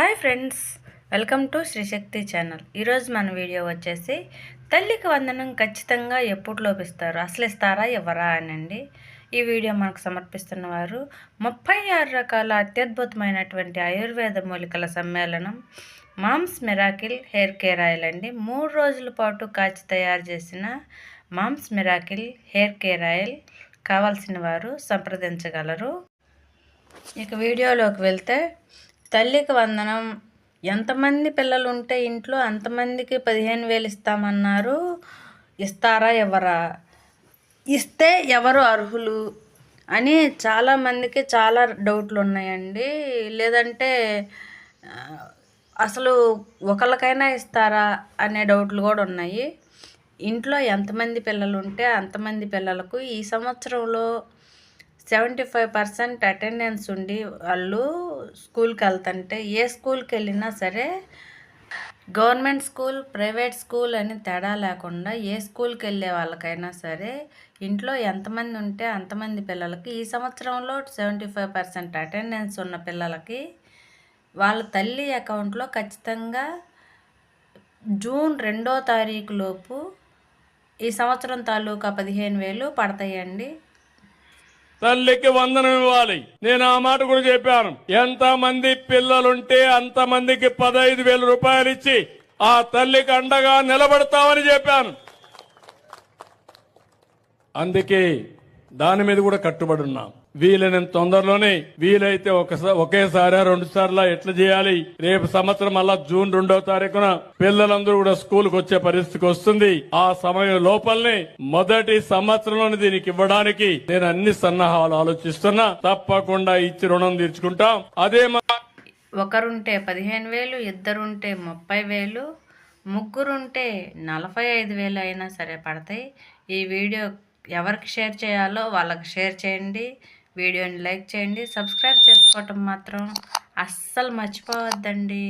Hi friends welcome to Srishakti channel. ఈరోజు మన video వచ్చేసి తల్లికి వందనం ఖచ్చితంగా ఎప్పుడు లోపిస్తారు? అసలు ఇస్తారా ఎవరా అనండి. ఈ వీడియో మనకు సమర్పిస్తున్న వారు ముప్పై ఆరు రకాల అత్యద్భుతమైనటువంటి ఆయుర్వేద మూలికల సమ్మేళనం moms miracle hair care oil అండి. మూడు రోజుల పాటు కాచి తయారు చేసిన moms miracle hair care oil కావాల్సిన వారు సంప్రదించగలరు. ఇక వీడియోలోకి వెళ్తే తల్లికి వందనం. ఎంతమంది పిల్లలు ఉంటే ఇంట్లో అంతమందికి పదిహేను వేలు ఇస్తామన్నారు. ఇస్తారా ఎవరా ఇస్తే ఎవరు అర్హులు? అని చాలామందికి చాలా డౌట్లు ఉన్నాయండి లేదంటే అసలు ఒకరికైనా ఇస్తారా అనే డౌట్లు కూడా ఉన్నాయి. ఇంట్లో ఎంతమంది పిల్లలు ఉంటే అంతమంది పిల్లలకు ఈ సంవత్సరంలో సెవెంటీ ఫైవ్ పర్సెంట్ అటెండెన్స్ ఉండి వాళ్ళు స్కూల్కి వెళ్తుంటే ఏ స్కూల్కి వెళ్ళినా సరే గవర్నమెంట్ స్కూల్ ప్రైవేట్ స్కూల్ అని తేడా లేకుండా ఏ స్కూల్కి వెళ్ళే వాళ్ళకైనా సరే ఇంట్లో ఎంతమంది ఉంటే అంతమంది పిల్లలకి ఈ సంవత్సరంలో సెవెంటీ ఫైవ్ పర్సెంట్ అటెండెన్స్ ఉన్న పిల్లలకి వాళ్ళ తల్లి అకౌంట్లో ఖచ్చితంగా జూన్ రెండో తారీఖు లోపు ఈ సంవత్సరం తాలూకా పదిహేను వేలు పడతాయండి. తల్లికి వందనం ఇవ్వాలి. నేను ఆ మాట కూడా చెప్పాను. ఎంత మంది పిల్లలుంటే అంత మందికి పదహైదు వేల రూపాయలు ఇచ్చి ఆ తల్లికి అండగా నిలబడతామని చెప్పాను. అందుకే దాని మీద కూడా కట్టుబడి ఉన్నాం. వీలైనంత తొందరలోనే వీలైతే ఒకసారి ఒకేసారి రెండు సార్లు ఎట్లా చేయాలి? రేపు సంవత్సరం మళ్ళా జూన్ రెండో తారీఖున పిల్లలందరూ కూడా స్కూల్కు వచ్చే పరిస్థితికి వస్తుంది. ఆ సమయం లోపలనే మొదటి సంవత్సరంలోనే దీనికి ఇవ్వడానికి నేను అన్ని సన్నాహాలు ఆలోచిస్తున్నా. తప్పకుండా ఇచ్చి రుణం తీర్చుకుంటాం. అదే మా ఒకరుంటే పదిహేను వేలు ఇద్దరుంటే ముప్పై వేలు ముగ్గురుంటే నలభై ఐదు వేలు అయినా సరే పడతాయి. ఈ వీడియో ఎవరికి షేర్ చేయాలో వాళ్ళకి షేర్ చేయండి. వీడియోని లైక్ చేయండి సబ్స్క్రైబ్ చేసుకోవటం మాత్రం అస్సలు మర్చిపోవద్దండి.